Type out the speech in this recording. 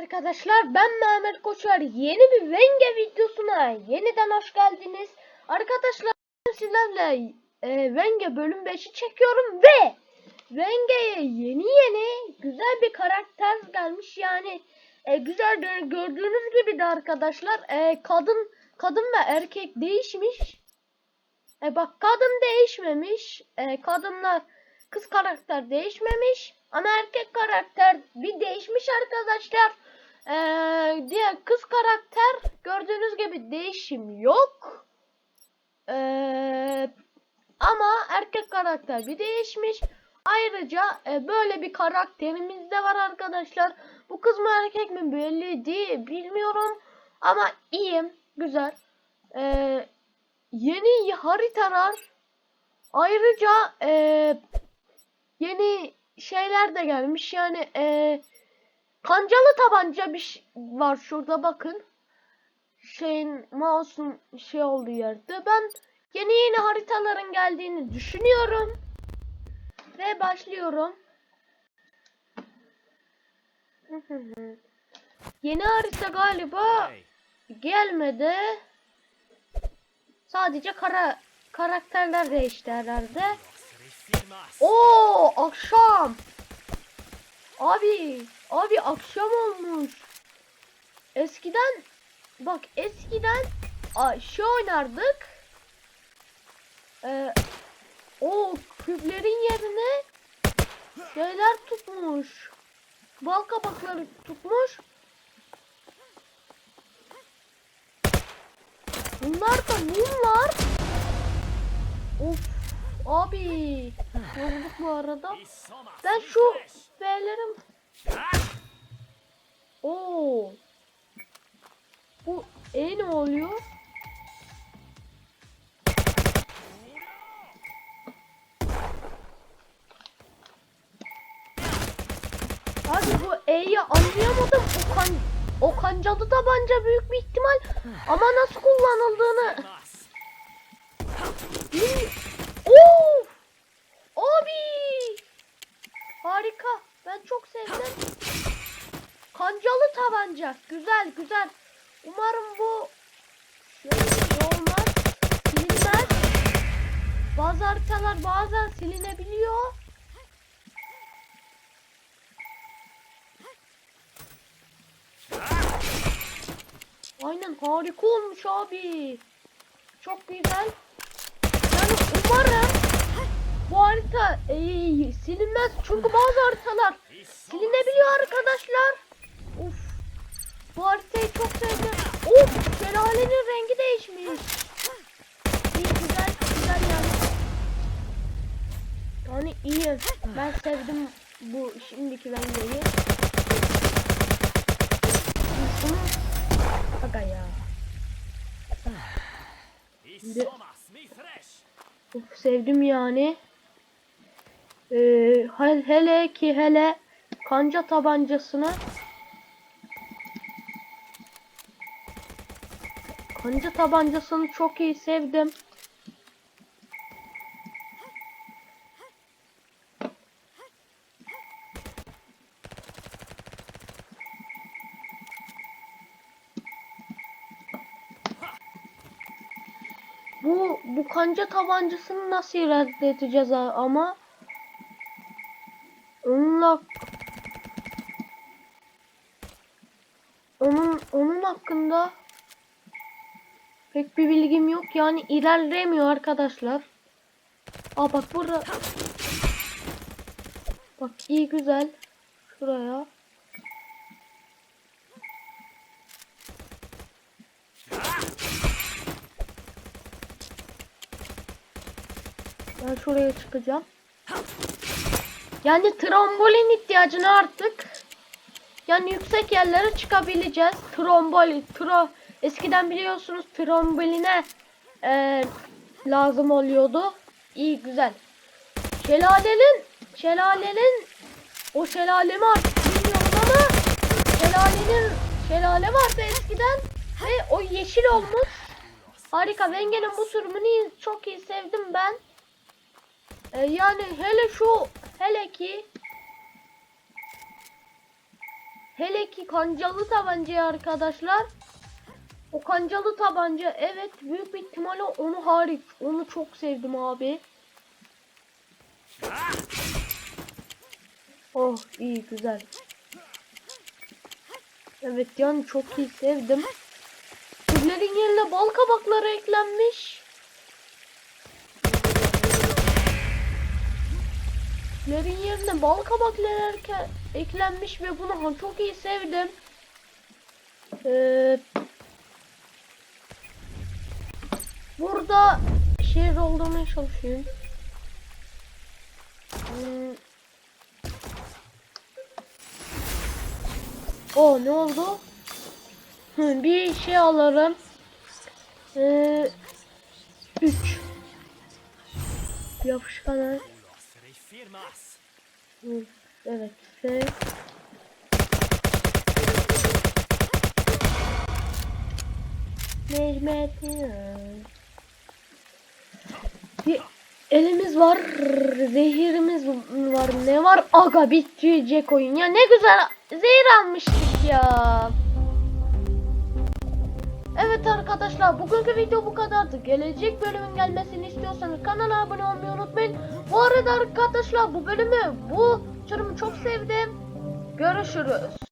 arkadaşlar ben Mehmet Koçer yeni bir Venge videosuna yeniden hoş geldiniz. Arkadaşlar sizlerle e, Venge bölüm 5'i çekiyorum ve Venge'ye yeni yeni güzel bir karakter gelmiş yani e, güzel gördüğünüz gibi de arkadaşlar e, kadın kadın ve erkek değişmiş. E bak kadın değişmemiş. E, kadınlar kız karakter değişmemiş. Ama erkek karakter bir değişmiş arkadaşlar. Ee, diğer kız karakter gördüğünüz gibi değişim yok. Ee, ama erkek karakter bir değişmiş. Ayrıca e, böyle bir karakterimiz de var arkadaşlar. Bu kız mı erkek mi belli değil bilmiyorum. Ama iyiyim. Güzel. Ee, yeni haritalar. Ayrıca e, yeni şeyler de gelmiş. Yani e, kancalı tabanca bir şey var şurada bakın. Şeyin mouse'un şey olduğu yerde. Ben yeni yeni haritaların geldiğini düşünüyorum. Ve başlıyorum. yeni harita galiba gelmedi. Sadece kara karakterler değişti herhalde. Oo akşam. Abi, abi akşam olmuş. Eskiden bak eskiden şey oynardık. Ee, o küplerin yerine şeyler tutmuş. Bal kabakları tutmuş. Bunlar da mumlar. Of abi. Yorulduk bu arada. Ben şu B'lerim. Oo. Bu E ne oluyor? Abi bu E'yi anlayamadım. O kan o kancalı tabanca büyük bir ihtimal ama nasıl kullanıldığını Bil- Of! Abi! Harika. Ben çok sevdim. Tabanca. Güzel güzel. Umarım bu şöyle şey olmaz. Silinmez. Bazı haritalar bazen silinebiliyor. Aynen harika olmuş abi. Çok güzel. Yani umarım bu harita e, silinmez çünkü bazı haritalar silinebiliyor arkadaşlar. Of. Bu haritayı çok sevdim. Of şelalenin rengi değişmiş. İyi güzel güzel yani. Yani iyi. Ben sevdim bu şimdiki rengeyi. Aga ya. Of, sevdim yani. Ee, he- hele ki hele kanca tabancasına kanca tabancasını çok iyi sevdim. Bu bu kanca tabancasını nasıl reddedeceğiz a- ama onunla onun onun hakkında pek bir bilgim yok. Yani ilerlemiyor arkadaşlar. Aa bak burada Bak iyi güzel. Şuraya. Ben şuraya çıkacağım. Yani trombolin ihtiyacını artık yani yüksek yerlere çıkabileceğiz. Trombolin, tro eskiden biliyorsunuz tromboline e, lazım oluyordu. İyi güzel. Şelalenin şelalenin o şelale mi artık bilmiyorum ama şelalenin şelale vardı eskiden ve o yeşil olmuş. Harika. Wengen'in bu sürümünü çok iyi sevdim ben. Ee, yani hele şu hele ki Hele ki kancalı tabancayı arkadaşlar. O kancalı tabanca evet büyük bir ihtimalle onu hariç. Onu çok sevdim abi. Oh iyi güzel. Evet yani çok iyi sevdim. Türlerin yerine bal kabakları eklenmiş. Türlerin yerine bal kabakları eklenmiş ve bunu çok iyi sevdim. Ee, burada şehir olduğuna çalışıyorum. Hmm. O ne oldu? Hı, bir şey alırım. Ee, 3 Yapışkan Evet. F. Necmettin. Bir elimiz var. Zehirimiz var. Ne var? Aga bitecek oyun. Ya ne güzel zehir almıştık ya. Evet arkadaşlar bugünkü video bu kadardı. Gelecek bölümün gelmesini istiyorsanız kanala abone olmayı unutmayın. Bu arada arkadaşlar bu bölümü bu türümü çok sevdim. Görüşürüz.